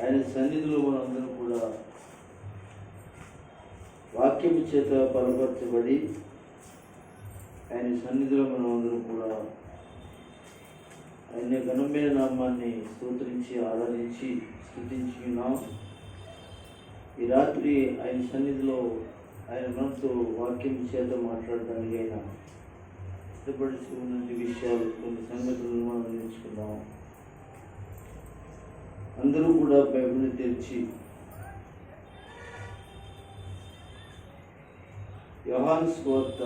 ఆయన సన్నిధిలో మనందరం కూడా వాక్యము చేత బలపరచబడి ఆయన సన్నిధిలో మనం అందరం కూడా ఆయన ఘనమైన నామాన్ని స్తోత్రించి ఆరాధించి స్థుతించి ఉన్నాం. ఈ రాత్రి ఆయన సన్నిధిలో ఆయన మనతో వాక్యం చేత మాట్లాడడానికి ఆయన ఇష్టపడుతూ ఉన్నటువంటి విషయాలు కొన్ని సంగతులను మనం నేర్చుకుందాం. అందరూ కూడా బైబిల్ని తెరిచి యోహాను స్వార్త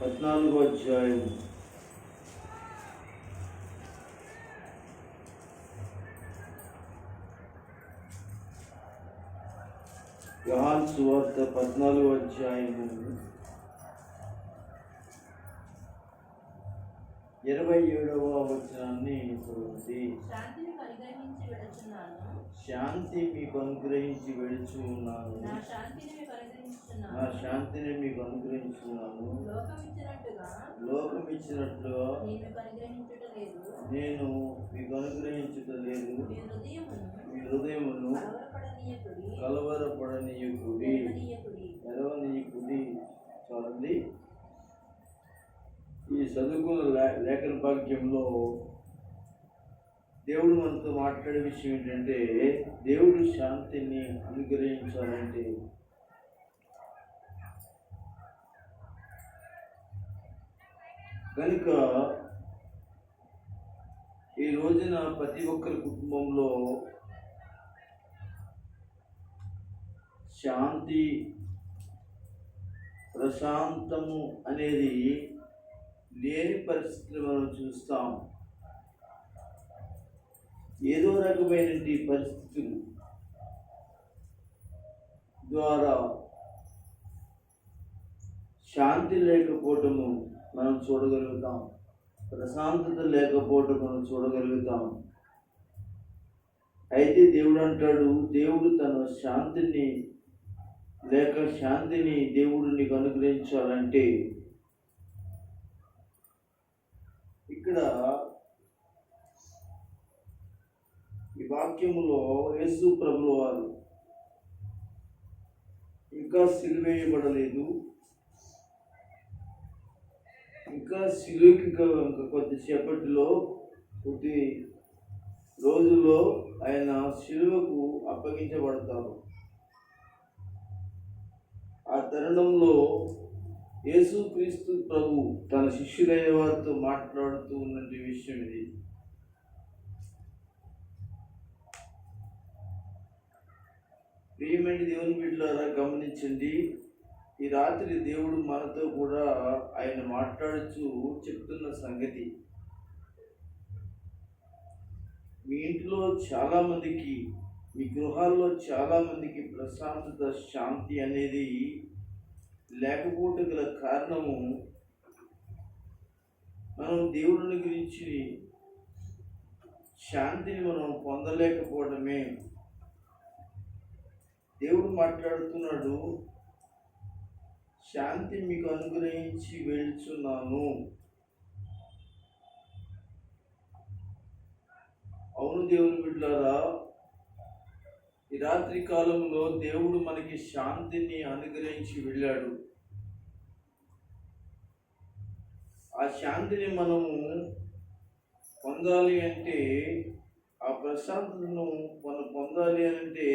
పద్నాలుగో అధ్యాయం యోహాను సువార్త పద్నాలుగో అధ్యాయము ఇరవై ఏడవ వచనాన్ని చూడండి శాంతి మీకు అనుగ్రహించి వెళుచు ఉన్నాను నా శాంతిని మీకు అనుగ్రహించున్నాను. లోకం ఇచ్చినట్లుగా నేను మీకు అనుగ్రహించుట లేదు మీ హృదయమును కలవరపడనీయకుడి. ఎరవనీయుకుడి. చూడండి. ఈ చదువుకున్న లేఖన భాగ్యంలో దేవుడు మనతో మాట్లాడే విషయం ఏంటంటే దేవుడు శాంతిని అనుగ్రహించాలంటే కనుక ఈ రోజున ప్రతి ఒక్కరి కుటుంబంలో శాంతి ప్రశాంతము అనేది లేని పరిస్థితులు మనం చూస్తాం. ఏదో రకమైనటువంటి పరిస్థితులు ద్వారా శాంతి లేకపోవటము మనం చూడగలుగుతాం. ప్రశాంతత లేకపోవటం మనం చూడగలుగుతాం. అయితే దేవుడు అంటాడు దేవుడు తన శాంతిని లేక శాంతిని దేవుడు నీకు అనుగ్రహించాలంటే ఇక్కడ ఈ వాక్యములో యేసు ప్రభులు వారు ఇంకా సిలువేయబడలేదు. ఇంకా సిలువకి ఇంకా కొద్దిసేపటిలో కొద్ది రోజుల్లో ఆయన సిలువకు అప్పగించబడతారు. ఆ తరుణంలో యేసుక్రీస్తు ప్రభు తన శిష్యులైన వారితో మాట్లాడుతూ ఉన్నటువంటి విషయం ఇది. ప్రియమైన దేవుని బిడ్డలారా గమనించండి. ఈ రాత్రి దేవుడు మనతో కూడా ఆయన మాట్లాడుచూ చెప్తున్న సంగతి. మీ ఇంట్లో చాలామందికి మీ గృహాల్లో చాలామందికి ప్రశాంతత శాంతి అనేది లేకపోవటం గల కారణము మనం దేవుడిని గురించి శాంతిని మనం పొందలేకపోవడమే. దేవుడు మాట్లాడుతున్నాడు శాంతి మీకు అనుగ్రహించి వెళ్తున్నాను అవును దేవుని బిడ్డారా ఈ రాత్రి కాలంలో దేవుడు మనకి శాంతిని అనుగ్రహించి వెళ్ళాడు. ఆ శాంతిని మనము పొందాలి అంటే ఆ ప్రశాంతతను మనం పొందాలి అంటే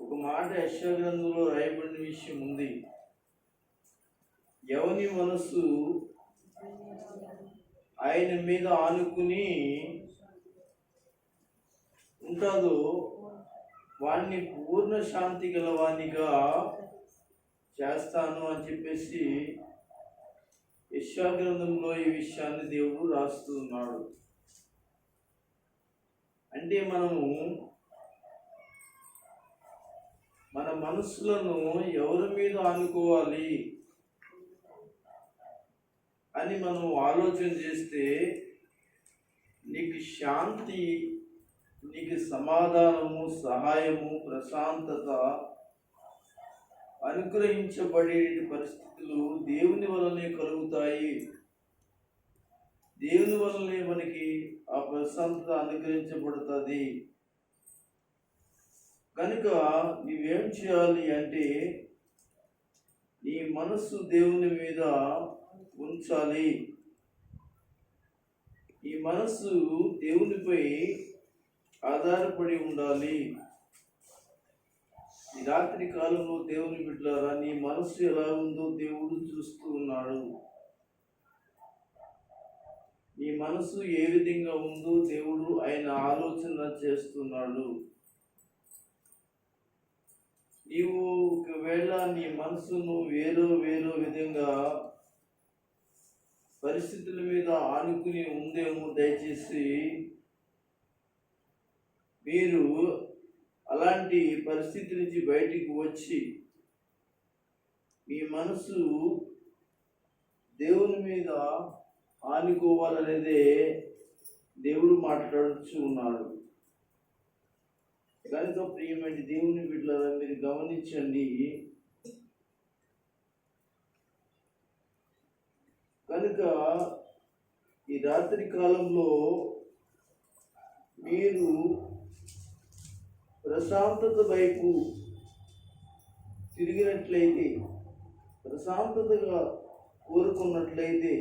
ఒక మాట యశ్వగ్రంథంలో రాయబడిన విషయం ఉంది. ఎవని మనసు ఆయన మీద ఆనుకుని ఉంటుందో వాణ్ణి పూర్ణ శాంతి గలవానిగా చేస్తాను అని చెప్పేసి యశ్వాగ్రంథంలో ఈ విషయాన్ని దేవుడు రాస్తున్నాడు అంటే మనము మన మనసులను ఎవరి మీద ఆనుకోవాలి అని మనం ఆలోచన చేస్తే నీకు శాంతి నీకు సమాధానము సహాయము ప్రశాంతత అనుగ్రహించబడే పరిస్థితులు దేవుని వలనే కలుగుతాయి. దేవుని వలనే మనకి ఆ ప్రశాంతత అనుగ్రహించబడుతుంది. కనుక నీవేం చేయాలి అంటే నీ మనస్సు దేవుని మీద ఉంచాలి. ఈ మనస్సు దేవునిపై ఆధారపడి ఉండాలి. ఈ రాత్రి కాలంలో దేవుని బిడ్డలారా నీ మనస్సు ఎలా ఉందో దేవుడు చూస్తూ ఉన్నాడు. నీ మనసు ఏ విధంగా ఉందో దేవుడు ఆయన ఆలోచన చేస్తున్నాడు. నీవు ఒకవేళ నీ మనసును వేరో వేరో విధంగా పరిస్థితుల మీద ఆనుకుని ఉందేమో దయచేసి మీరు అలాంటి పరిస్థితి నుంచి బయటికి వచ్చి మీ మనసు దేవుని మీద ఆనుకోవాలనేదే దేవుడు మాట్లాడుచు ఉన్నాడు. కనుక ప్రియమైన దేవుని బిడ్డలారా మీరు గమనించండి. కనుక ఈ రాత్రి కాలంలో మీరు ప్రశాంతత వైపు తిరిగినట్లయితే ప్రశాంతతగా కోరుకున్నట్లయితే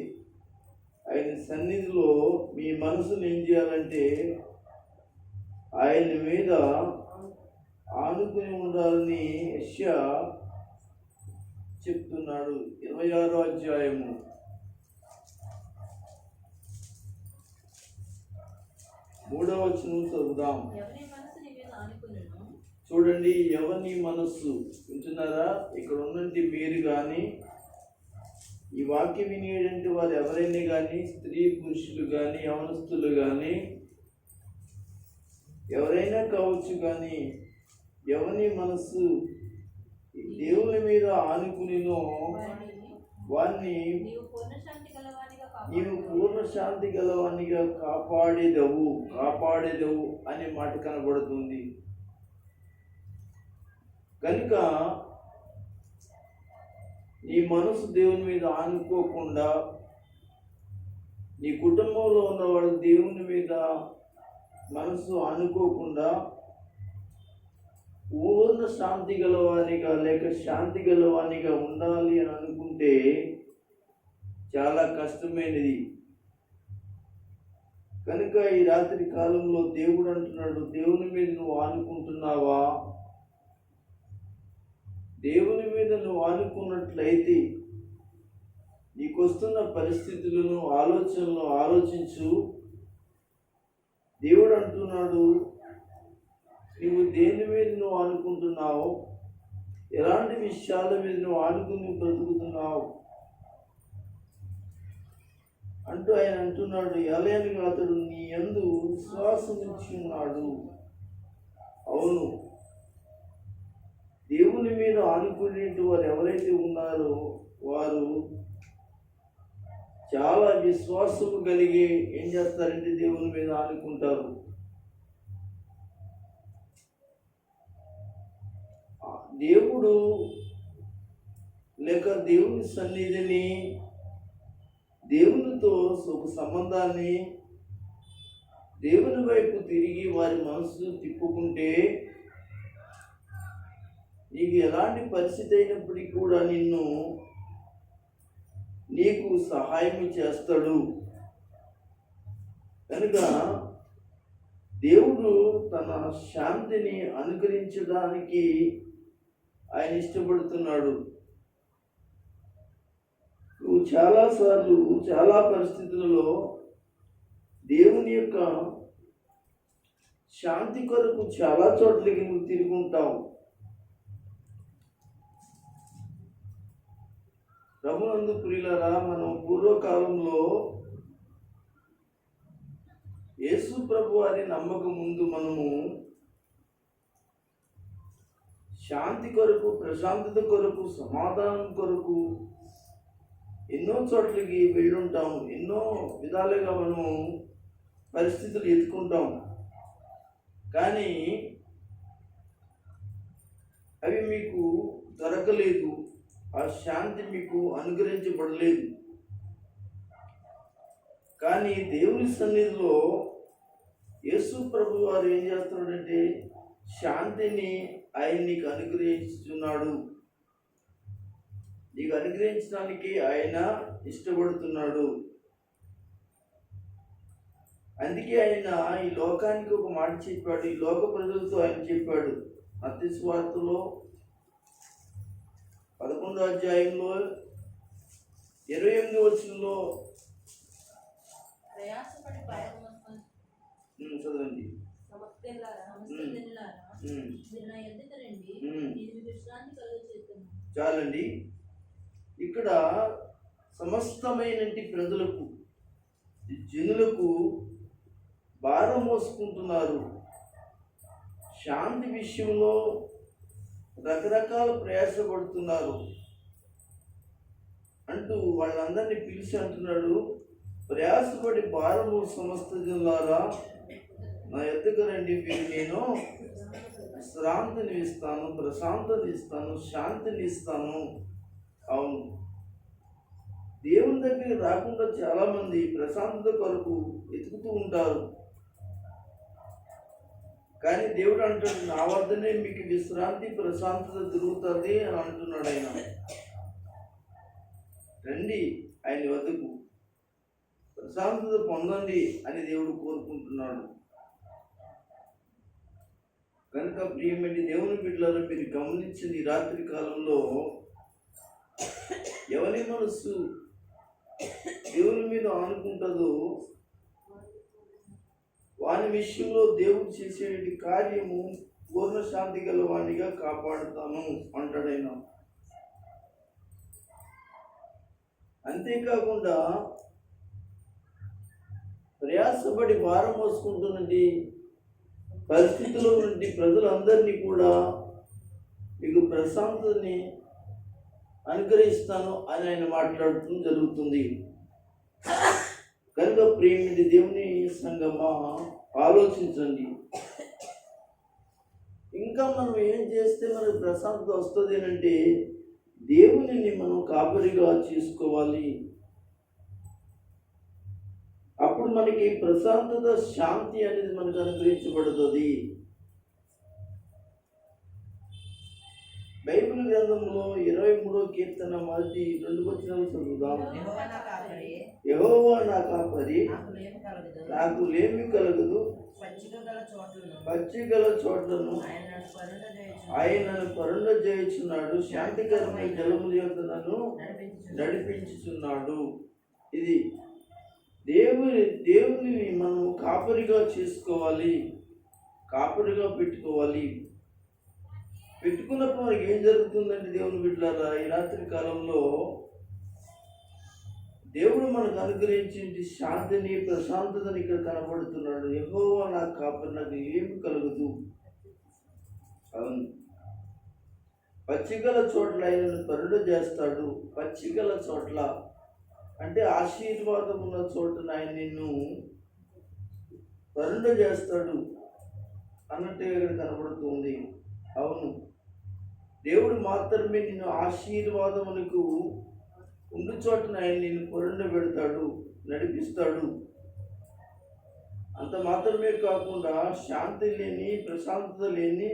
ఆయన సన్నిధిలో మీ మనసును ఏం చేయాలంటే ఆయన మీద ఆనుకుని ఉండాలని యష్యా చెప్తున్నాడు. ఇరవై ఆరో అధ్యాయము. మూడవ వచనం చదువుదాం ఎవరి మనసు నీ మీద ఆనుకున్నాను చూడండి ఎవరి మనస్సు? వింటున్నారా? ఇక్కడ ఉన్నంటి మీరు కానీ ఈ వాక్యం వినేటువంటి వారు ఎవరైనా కానీ స్త్రీ పురుషులు కానీ యవనస్తులు కానీ ఎవరైనా కావచ్చు కానీ ఎవరి మనస్సు దేవుని మీద ఆనుకునినో వారిని వారిని నీవు. పూర్ణ శాంతి గలవానిగా కాపాడేదవు కాపాడేదవు అనే మాట కనబడుతుంది. కనుక నీ మనసు దేవుని మీద ఆనుకోకుండా నీ కుటుంబంలో ఉన్న వాళ్ళు దేవుని మీద మనసు ఆనుకోకుండా పూర్ణ శాంతి గలవానిగా లేక శాంతి గలవానిగా ఉండాలి అని అనుకుంటే చాలా కష్టమైనది. కనుక ఈ రాత్రి కాలంలో దేవుడు అంటున్నాడు దేవుని మీద నువ్వు ఆనుకుంటున్నావా? దేవుని మీద నువ్వు ఆనుకున్నట్లయితే నీకు వస్తున్న పరిస్థితులను ఆలోచనలు ఆలోచించు. దేవుడు అంటున్నాడు నువ్వు దేని మీద నువ్వు ఆనుకుంటున్నావు? ఎలాంటి విషయాల మీద నువ్వు ఆనుకుని బ్రతుకుతున్నావు? అంటూ ఆయన అంటున్నాడు ఎలయనగా అతడు నీ ఎందు విశ్వాసం ఉంచి ఉన్నాడు. అవును దేవుని మీద ఆనుకునేటి వారు ఎవరైతే ఉన్నారో వారు చాలా విశ్వాసము కలిగి ఏం చేస్తారంటే దేవుని మీద ఆనుకుంటారు. దేవుడు లేక దేవుని సన్నిధిని దేవునితో సుఖ సంబంధాన్ని దేవుని వైపు తిరిగి వారి మనసు తిప్పుకుంటే నీకు ఎలాంటి పరిస్థితి అయినప్పటికీ కూడా నిన్ను నీకు సహాయం చేస్తాడు. కనుక దేవుడు తన శాంతిని అనుకరించడానికి ఆయన ఇష్టపడుతున్నాడు. నువ్వు చాలాసార్లు చాలా పరిస్థితులలో దేవుని యొక్క శాంతి కొరకు చాలా చోట్లకి నువ్వు తిరుగుంటావు. ప్రభునందు ప్రియులరా మనం పూర్వకాలంలో యేసు ప్రభు వారి నమ్మక ముందు మనము శాంతి కొరకు ప్రశాంతత కొరకు సమాధానం కొరకు ఎన్నో చోట్లకి వెళ్ళుంటాం. ఎన్నో విధాలుగా మనము పరిస్థితులు ఎత్తుకుంటాం కానీ అవి మీకు దొరకలేదు. ఆ శాంతి మీకు అనుగ్రహించబడలేదు. కానీ దేవుని సన్నిధిలో యేసు ప్రభు వారు ఏం చేస్తున్నాడంటే శాంతిని ఆయన నీకు అనుగ్రహించుతున్నాడు నీకు అనుగ్రహించడానికి ఆయన ఇష్టపడుతున్నాడు. అందుకే ఆయన ఈ లోకానికి ఒక మాట చెప్పాడు ఈ లోక ప్రజలతో ఆయన చెప్పాడు. అతి స్వార్థలో పదకొండో అధ్యాయంలో ఇరవై ఎనిమిది వచ్చినలో చదవండి. చాలండి. ఇక్కడ సమస్తమైనటి ప్రజలకు జనులకు భారం మోసుకుంటున్నారు. శాంతి విషయంలో రకరకాల ప్రయాసపడుతున్నారు. అంటూ వాళ్ళందరినీ పిలిచి అంటున్నాడు ప్రయాసపడి భారము సమస్త జిల్లారా? నా ఎద్దకు రండి మీరు నేను శ్రాంతిని ఇస్తాను ప్రశాంతని ఇస్తాను శాంతిని ఇస్తాను. అవును. దేవుని దగ్గరికి రాకుండా చాలామంది ప్రశాంతత కొరకు వెతుకుతూ ఉంటారు. కానీ దేవుడు అంటాడు నా వద్దనే మీకు విశ్రాంతి ప్రశాంతత దొరుకుతుంది అని అంటున్నాడు ఆయన. రండి ఆయన వద్దకు. ప్రశాంతత పొందండి అని దేవుడు కోరుకుంటున్నాడు. కనుక ప్రియమైన దేవుని బిడ్డలను మీరు గమనించిన ఈ రాత్రి కాలంలో ఎవరి మనస్సు దేవుని మీద ఆనుకుంటుందో వాని విషయంలో దేవుడు చేసే కార్యము పూర్ణశాంతి గల వాణిగా కాపాడుతాను అంటాడైనా. అంతేకాకుండా ప్రయాసపడి భారం మోసుకుంటున్నది పరిస్థితుల్లో నుండి ప్రజలందరినీ కూడా మీకు ప్రశాంతతని అనుగ్రహిస్తాను అని ఆయన మాట్లాడటం జరుగుతుంది. కనుక ప్రేమిది దేవుని సంగమా? ఆలోచించండి. ఇంకా మనం ఏం చేస్తే మనకు ప్రశాంతత వస్తుంది అంటే దేవునిని మనం కాపరిగా చేసుకోవాలి. అప్పుడు మనకి ప్రశాంతత శాంతి అనేది మనకు అనుగ్రహించబడుతుంది. బైబిల్ గ్రంథంలో ఇరవై మూడో కీర్తన మొదటి రెండు వచ్చిన చదువుదాం. యెహోవా నా కాపరి, నాకు లేమి కలగదు. పచ్చిగల గల చోట్లను ఆయన పరుండ చేయుచున్నాడు శాంతికరమైన జలముల యొక్క నన్ను నడిపించుచున్నాడు. ఇది దేవుని దేవుని మనం కాపరిగా చేసుకోవాలి. కాపరిగా పెట్టుకోవాలి. పెట్టుకున్నప్పుడు మనకి ఏం జరుగుతుందంటే దేవుని బిడ్డలారా ఈ రాత్రి కాలంలో దేవుడు మనకు అనుగ్రహించి శాంతిని ప్రశాంతతని ఇక్కడ కనబడుతున్నాడు. యెహోవా నాకు కాపరి నాకు ఏమి కలుగుదు. అవును. పచ్చికల చోట్ల ఆయనను పరుడ చేస్తాడు. పచ్చికల చోట్ల అంటే ఆశీర్వాదం ఉన్న చోటన ఆయన నిన్ను పరుడ చేస్తాడు అన్నట్టుగా ఇక్కడ కనబడుతుంది అవును. దేవుడు మాత్రమే నిన్ను ఆశీర్వాదమునకు ఉండు చోటన ఆయన నిన్ను పొరండ పెడతాడు నడిపిస్తాడు. అంత మాత్రమే కాకుండా శాంతి లేని ప్రశాంతత లేని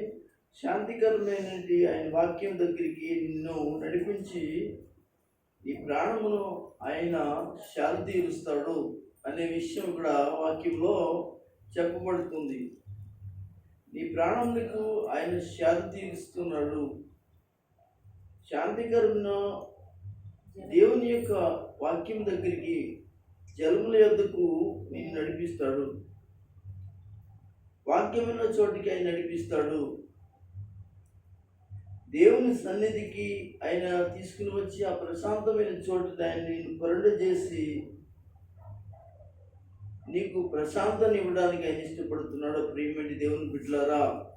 శాంతికరమైన ఆయన వాక్యం దగ్గరికి నిన్ను నడిపించి ఈ ప్రాణమును ఆయన శాంతి ఇస్తాడు అనే విషయం ఇక్కడ వాక్యంలో చెప్పబడుతుంది. నీ ప్రాణములకు ఆయన శాంతి ఇస్తున్నాడు. తీరుస్తున్నాడు దేవుని యొక్క వాక్యం దగ్గరికి జలముల యొద్దకు నేను నడిపిస్తాడు. వాక్యమైన చోటికి ఆయన నడిపిస్తాడు. దేవుని సన్నిధికి ఆయన తీసుకుని వచ్చి ఆ ప్రశాంతమైన చోటు దాన్ని నేను పరుండ చేసి నీకు ప్రశాంతాన్ని ఇవ్వడానికి ఆయన ఇష్టపడుతున్నాడు. ప్రియమైన దేవుని బిడ్డలారా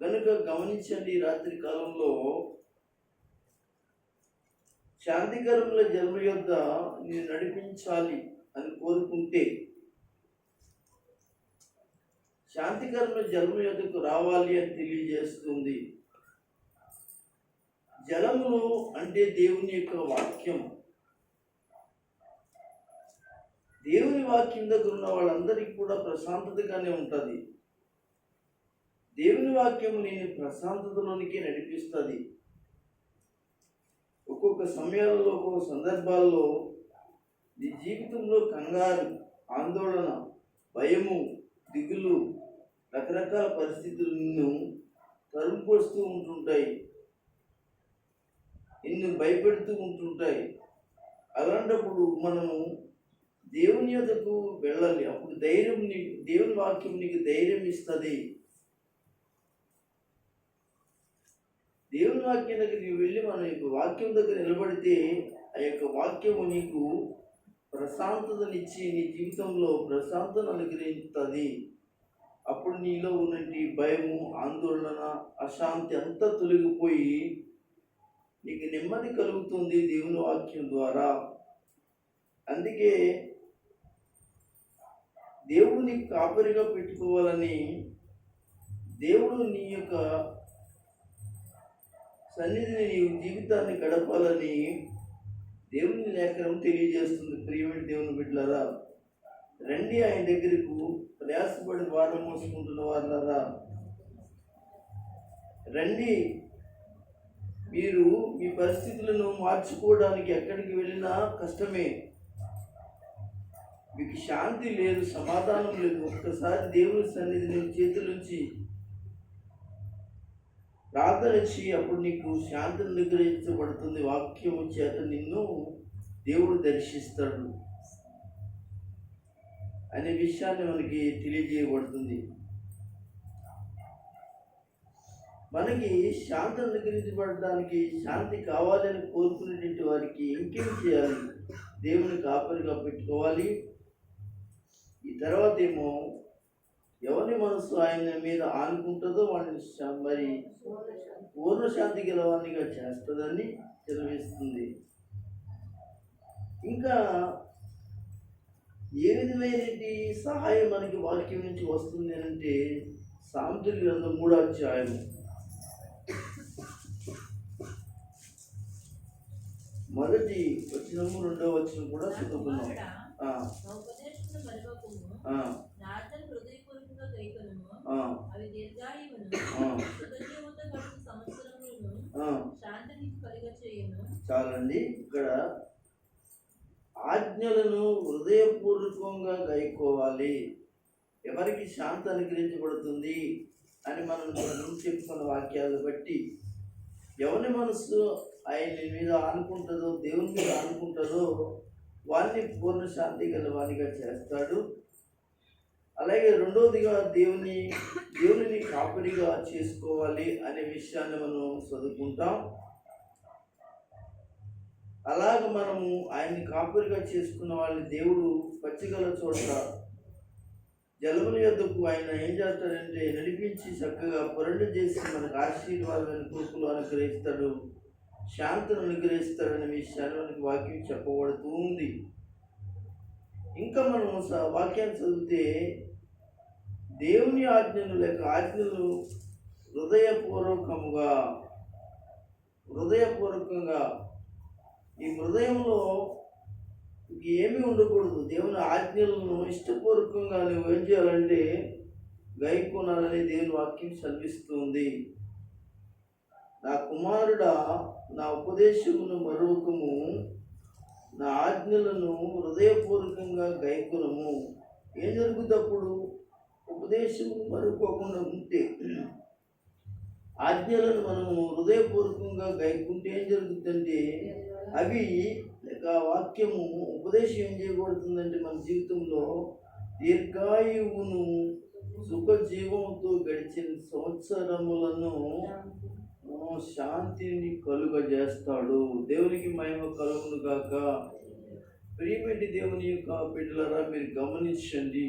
కనుక గమనించండి రాత్రి కాలంలో శాంతికరముల జన్మ యొద్ద నేను నడిపించాలి అని కోరుకుంటే శాంతికరముల జన్మ యొద్దకు రావాలి అని తెలియజేస్తుంది. జలములు అంటే దేవుని యొక్క వాక్యం. దేవుని వాక్యం దగ్గర ఉన్న వాళ్ళందరికీ కూడా ప్రశాంతతగానే ఉంటుంది. దేవుని వాక్యం నేను ప్రశాంతతలోనికి నడిపిస్తుంది. ఒక్కొక్క సమయాల్లో ఒక్కొక్క సందర్భాల్లో నీ జీవితంలో కంగారు ఆందోళన భయము దిగులు రకరకాల పరిస్థితులు నిన్ను తరుముకొస్తూ ఉంటుంటాయి. నిన్ను భయపెడుతూ ఉంటుంటాయి. అలాంటప్పుడు మనము దేవుని యొక్కకు వెళ్ళాలి. అప్పుడు ధైర్యం దేవుని వాక్యం నీకు ధైర్యం ఇస్తుంది దేవుని వాక్యం దగ్గర నీవు వెళ్ళి మన యొక్క వాక్యం దగ్గర నిలబడితే ఆ యొక్క వాక్యము నీకు ప్రశాంతతనిచ్చి నీ జీవితంలో ప్రశాంతతను అనుగ్రహిస్తుంది అప్పుడు నీలో ఉన్నటి భయము ఆందోళన అశాంతి అంతా తొలగిపోయి నీకు నెమ్మది కలుగుతుంది దేవుని వాక్యం ద్వారా. అందుకే దేవుడు నీకు కాపరిగా పెట్టుకోవాలని దేవుడు నీ యొక్క సన్నిధిని నీవు జీవితాన్ని గడపాలని దేవుని లేఖనం తెలియజేస్తుంది. ప్రియమైన దేవుని బిడ్డలారా రండి ఆయన దగ్గరకు ప్రయాసపడి వారం మోసుకుంటున్న వాళ్ళరా రండి. మీరు మీ పరిస్థితులను మార్చుకోవడానికి ఎక్కడికి వెళ్ళినా కష్టమే. మీకు శాంతి లేదు సమాధానం లేదు. ఒక్కసారి దేవుని సన్నిధి నీ చేతుల నుంచి ప్రార్థన ఇచ్చి అప్పుడు నీకు శాంతిని నిగ్రహించబడుతుంది వాక్యము చేత నిన్ను దేవుడు దర్శిస్తాడు అనే విషయాన్ని మనకి తెలియజేయబడుతుంది. మనకి శాంతి అనుగ్రహించబడడానికి శాంతి కావాలని కోరుకునేటువంటి వారికి ఇంకేం చేయాలి? దేవుని కాపరిగా పెట్టుకోవాలి. ఈ తర్వాత ఏమో ఎవరి మనసు ఆయన మీద ఆనుకుంటుందో వాడిని మరి పూర్ణ శాంతి గెలవానిగా చేస్తుందని తెలివిస్తుంది ఇంకా ఏ విధమైనటి సహాయం మనకి వాక్యం నుంచి వస్తుంది అని అంటే సామెతల గ్రంథం మూడో అధ్యాయం. మొదటి వచనము రెండో వచనం కూడా చదువుకున్నాం కుమారుడా, ఆ, నా ఉపదేశమును మరువకుము. ఆ, నా ఆజ్ఞలు హృదయపూర్వకంగా గైకొనుము. ఆ, అవి దీర్ఘాయువును, గడుపు సంవత్సరములను కలుగచేయును. చాలండి ఇక్కడ ఆజ్ఞలను హృదయపూర్వకంగా గైకోవాలి. ఎవరికి శాంతి అనుగ్రహించబడుతుంది అని మనం చెప్పుకున్న వాక్యాలు బట్టి ఎవరి మనసు ఆయన మీద ఆనుకుంటుందో దేవుని మీద ఆనుకుంటుందో వారిని పూర్ణ శాంతి గలవానిగా చేస్తాడు. అలాగే రెండవదిగా దేవుని దేవుని కాపరిగా చేసుకోవాలి అనే విషయాన్ని మనం చదువుకుంటాం. అలాగ మనము ఆయన్ని కాపురిగా చేసుకున్న వాళ్ళని దేవుడు పచ్చిగల చోట జలముల యొద్దకు ఆయన ఏం చేస్తాడంటే నడిపించి చక్కగా పొరలు చేసి మనకు ఆశీర్వాదాన్ని కూర్పులు అనుగ్రహిస్తాడు శాంతిని అనుగ్రహిస్తాడనే విషయాన్ని మనకి వాక్యం చెప్పబడుతూ ఉంది. ఇంకా మనం వాక్యాన్ని చదివితే దేవుని ఆజ్ఞలు లేక ఆజ్ఞలు హృదయపూర్వకముగా హృదయపూర్వకంగా ఈ హృదయంలో ఏమీ ఉండకూడదు. దేవుని ఆజ్ఞలను ఇష్టపూర్వకంగా నువ్వు ఏం చేయాలంటే గైకొనాలని దేవుని వాక్యం చదివిస్తుంది నా కుమారుడా నా ఉపదేశమును మరువకము నా ఆజ్ఞలను హృదయపూర్వకంగా గైకునము. ఏం జరుగుతుంది ఉపదేశం ఉపదేశము మరుకోకుండా ఉంటే ఆజ్ఞలను మనము హృదయపూర్వకంగా గైకుంటే ఏం జరుగుతుందంటే అవి లేక వాక్యము ఉపదేశం ఏం చేయబడుతుందంటే మన జీవితంలో దీర్ఘాయువును సుఖ జీవముతో గడిచిన సంవత్సరములను శాంతిని కలుగజేస్తాడు. దేవునికి మహిమ కలుగును గాక. ప్రియమైన దేవుని యొక్క బిడ్డలరా మీరు గమనించండి.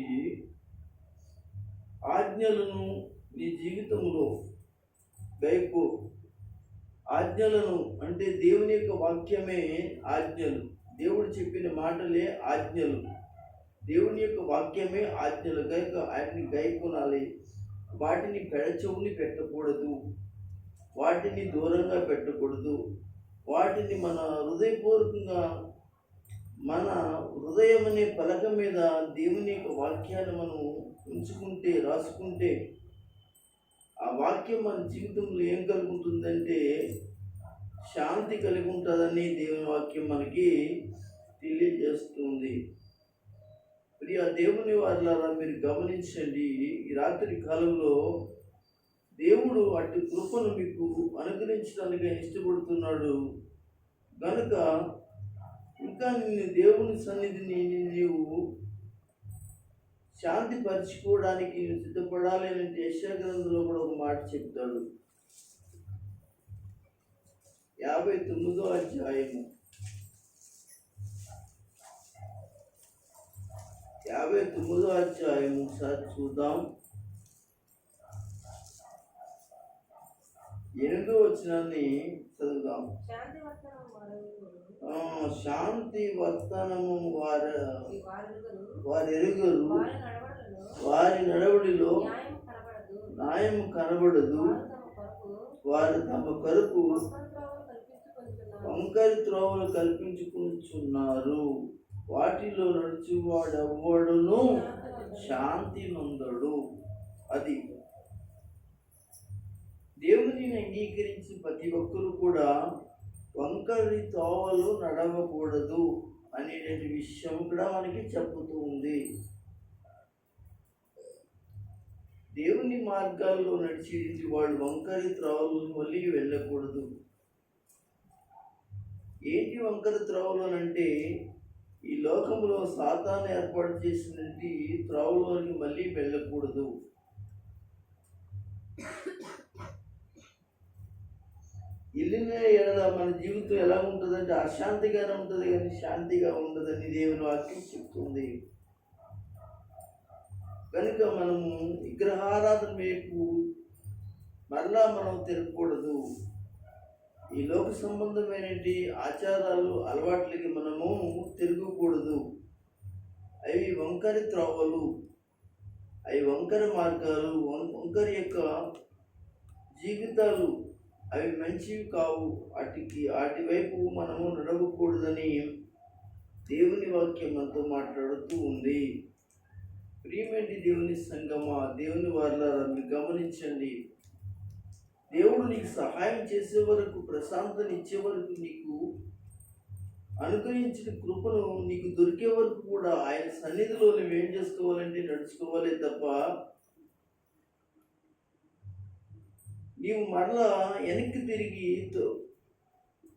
ఆజ్ఞలను నీ జీవితంలో గైకో ఆజ్ఞలను అంటే దేవుని యొక్క వాక్యమే ఆజ్ఞలు. దేవుడు చెప్పిన మాటలే ఆజ్ఞలు. దేవుని యొక్క వాక్యమే ఆజ్ఞలు. గైక ఆయన్ని గైకొనాలి. వాటిని పెడచెవుని పెట్టకూడదు. వాటిని దూరంగా పెట్టకూడదు. వాటిని మన హృదయపూర్వకంగా మన హృదయం అనే పలక మీద దేవుని యొక్క వాక్యాన్ని మనం ఉంచుకుంటే రాసుకుంటే ఆ వాక్యం మన జీవితంలో ఏం కలుగుతుందంటే శాంతి కలిగి ఉంటుందని దేవుని వాక్యం మనకి తెలియజేస్తుంది. ప్రియ దేవుని వారిలారా మీరు గమనించండి ఈ రాత్రి కాలంలో దేవుడు అటు కృపను మీకు అనుగ్రహించడానికి ఇష్టపడుతున్నాడు. కనుక ఇంకా నిన్ను దేవుని సన్నిధిని నీవు శాంతి పరచుకోవడానికి సిద్ధపడాలి అని యశాగ్రంథంలో కూడా ఒక మాట చెప్తాడు. యాభై తొమ్మిదో అధ్యాయము. యాభై తొమ్మిదో అధ్యాయము ఒకసారి చూద్దాం. ఎనిమిదో వచ్చినాన్ని చదువుదాం. శాంతి వర్తనము వారి. వారి ఎరుగరు వారి నడవడిలో న్యాయం కనబడదు. వారు తమ కల్పించుకొనుచున్నారు. వంకరి త్రోవలు కల్పించుకుంటున్నారు వాటిలో నడుచువాడెవ్వడును? శాంతి నొందడు అది దేవుని అంగీకరించి ప్రతి ఒక్కరు కూడా వంకరి తోవలు నడవకూడదు అనేటువంటి విషయం కూడా మనకి చెప్పుతూ ఉంది. దేవుని మార్గాల్లో నడిచి వాళ్ళు వంకరి త్రోవలు మళ్ళీ వెళ్ళకూడదు. ఏంటి వంకర త్రోవలు అంటే ఈ లోకంలో సాతాను ఏర్పాటు చేసినటువంటి త్రోవలోకి మళ్ళీ వెళ్ళకూడదు. వెళ్ళిన ఎడల మన జీవితం ఎలా ఉంటుందంటే అశాంతిగానే ఉంటుంది కానీ శాంతిగా ఉండదని దేవుని వాక్యం చెప్తుంది. కనుక మనము విగ్రహారాధన వైపు మరలా మనం తిరగకూడదు. ఈ లోక సంబంధమైనటి ఆచారాలు అలవాట్లకి మనము తిరగకూడదు. అవి వంకరి త్రోవలు. అవి వంకర మార్గాలు వంకరి యొక్క జీవితాలు. అవి మంచివి కావు. వాటికి వాటి వైపు మనము నడవకూడదని దేవుని వాక్యం మనతో మాట్లాడుతూ ఉంది. ప్రియమేటి దేవుని సంగమా దేవుని వారిలారా మీరు గమనించండి. దేవుడు నీకు సహాయం చేసే వరకు ప్రశాంతని ఇచ్చే వరకు నీకు అనుగ్రహించిన కృపను నీకు దొరికే వరకు కూడా ఆయన సన్నిధిలో నువ్వేం చేసుకోవాలంటే నడుచుకోవాలి తప్ప నీవు మరలా వెనక్కి తిరిగి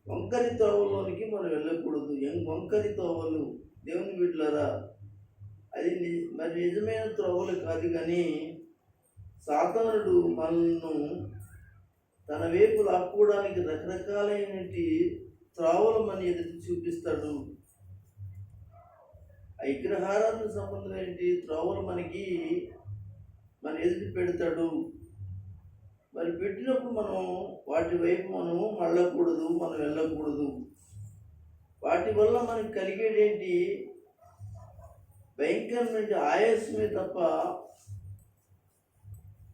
వంకరి తోవలోనికి మనం వెళ్ళకూడదు. ఎం- వంకరి తోవలు. దేవుని బిడ్డలరా అది మరి నిజమైన త్రోవలు కాదు కానీ సాతానుడు మనల్ని తన వైపు లాక్కోవడానికి రకరకాలైనటి త్రోవలు మన ఎదుటి చూపిస్తాడు. ఆ విగ్రహారానికి సంబంధమైన త్రోవలు మనకి మన ఎదుటి పెడతాడు. మరి పెట్టినప్పుడు మనం వాటి వైపు మనం మళ్ళకూడదు మనం వెళ్ళకూడదు. వాటి వల్ల మనకి కలిగేదేంటి భయంకరమైన ఆయాసమే తప్ప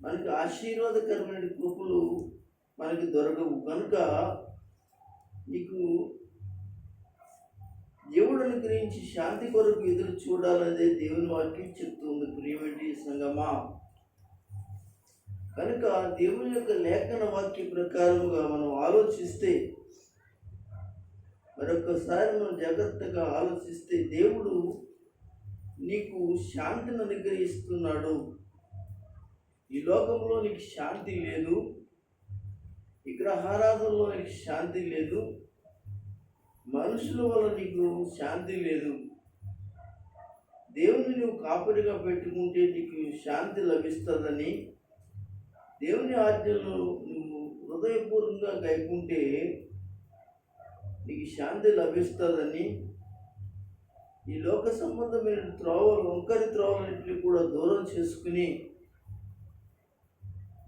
మనకి ఆశీర్వాదకరమైన కృపలు మనకి దొరకవు. కనుక నీకు దేవుడు అనుగ్రహించి శాంతి కొరకు ఎదురు చూడాలనేదే దేవుని వాక్యం చెప్తుంది ప్రియమటి సంగమా. కనుక దేవుని యొక్క లేఖన వాక్య ప్రకారముగా మనం ఆలోచిస్తే మరొకసారి మనం జాగ్రత్తగా ఆలోచిస్తే దేవుడు నీకు శాంతిని అనుగ్రహిస్తున్నాడు. ఈ లోకంలో నీకు శాంతి లేదు. విగ్రహారాధనలో నీకు శాంతి లేదు. మనుషుల వల్ల నీకు శాంతి లేదు. దేవుని నువ్వు కాపురిగా పెట్టుకుంటే నీకు శాంతి లభిస్తుందని దేవుని ఆజ్ఞలు నువ్వు హృదయపూర్వకంగా గైకుంటే నీకు శాంతి లభిస్తుందని. ఈ లోక సంబంధమైన త్రోవలు వంకరి త్రోవలన్నింటినీ కూడా దూరం చేసుకుని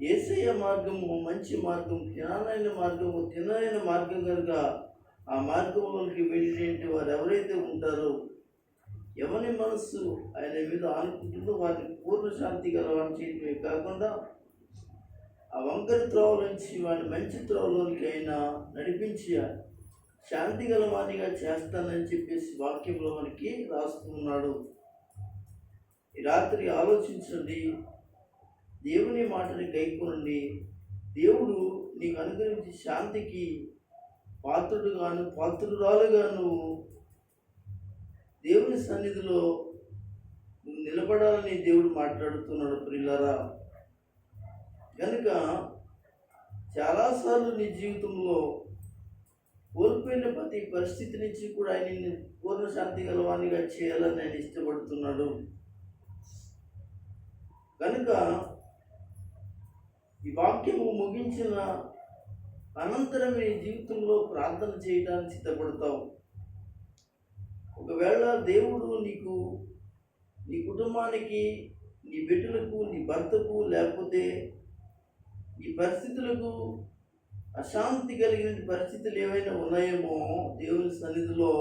ఏసయ్య మార్గము మంచి మార్గం తినాలైన మార్గము తినైన మార్గం కనుక ఆ మార్గంలోకి వెళ్ళినటువంటి వారు ఎవరైతే ఉంటారో ఎవరి మనస్సు ఆయన మీద ఆనుకుంటుందో వారిని పూర్ణ శాంతి గలవాని చేయడమే కాకుండా ఆ వంకర త్రోవ నుంచి వాడిని మంచి త్రోవలోనికి అయినా నడిపించి శాంతి గలవానిగా చేస్తానని చెప్పేసి వాక్యంలో మనకి రాస్తున్నాడు. ఈ రాత్రి ఆలోచించండి. దేవుని మాటని గైకొనండి దేవుడు నీకు అనుగ్రహించి శాంతికి పాత్రుడుగాను పాత్రురాలుగాను దేవుని సన్నిధిలో నిలబడాలని దేవుడు మాట్లాడుతున్నాడు ప్రిల్లరా కనుక చాలాసార్లు నీ జీవితంలో కోల్పోయిన ప్రతి పరిస్థితి నుంచి కూడా ఆయన పూర్ణ శాంతి గలవానిగా చేయాలని ఆయన ఇష్టపడుతున్నాడు. కనుక ఈ వాక్యము ముగించిన అనంతరం నీ జీవితంలో ప్రార్థన చేయడానికి సిద్ధపడతావు. ఒకవేళ దేవుడు నీకు నీ కుటుంబానికి నీ బిడ్డలకు నీ భర్తకు లేకపోతే ఈ పరిస్థితులకు అశాంతి కలిగిన పరిస్థితులు ఏవైనా ఉన్నాయేమో దేవుని సన్నిధిలో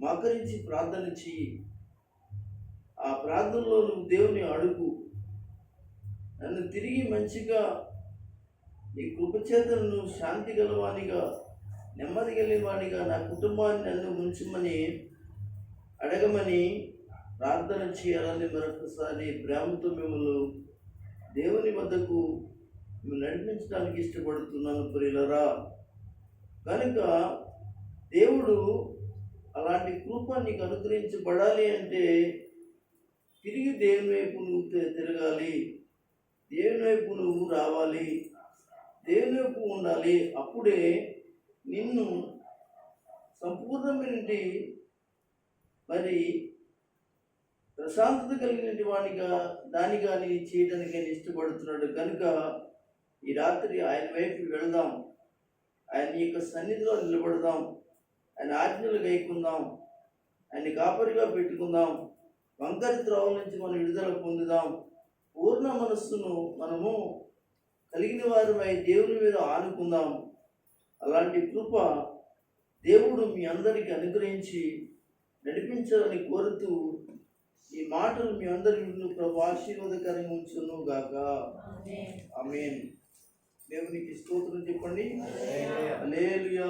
మకరించి ప్రార్థన చెయ్యి. ఆ ప్రార్థనలో నువ్వు దేవుని అడుగు. నన్ను తిరిగి మంచిగా నీ కృపచేతను శాంతి గలవానిగా నెమ్మది గలవానిగా నా కుటుంబాన్ని నన్ను ఉంచమని అడగమని ప్రార్థన చేయాలని మరొకసారి ప్రేమతో మిమ్మల్ని దేవుని వద్దకు నడిపించడానికి ఇష్టపడుతున్నాను ప్రియులరా. కనుక దేవుడు అలాంటి కృప నీకు అనుగ్రహించబడాలి అంటే తిరిగి దేవుని వైపు నువ్వు తిరగాలి. దేవుని వైపు నువ్వు రావాలి. దేవుని వైపు ఉండాలి. అప్పుడే నిన్ను సంపూర్ణమైనటి మరి ప్రశాంతత కలిగినటువంటి వాడిగా దానిగా నేను చేయడానికి ఇష్టపడుతున్నాడు. కనుక ఈ రాత్రి ఆయన వైపు వెళదాం. ఆయన యొక్క సన్నిధిలో నిలబడదాం. ఆయన ఆజ్ఞలు గైకుందాం ఆయన కాపరిగా పెట్టుకుందాం. వంకరి త్రోవల నుంచి మనం విడుదల పొందుదాం. పూర్ణ మనస్సును మనము కలిగిన వారమై దేవుని మీద ఆనుకుందాం. అలాంటి కృప దేవుడు మీ అందరికీ అనుగ్రహించి నడిపించాలని కోరుతూ ఈ మాటలు మీ అందరి ప్రభు ఆశీర్వాదకరంగా ఉంచును గాక. ఆమేన్. దేవునికి స్తోత్రం చెప్పండి. హల్లెలూయా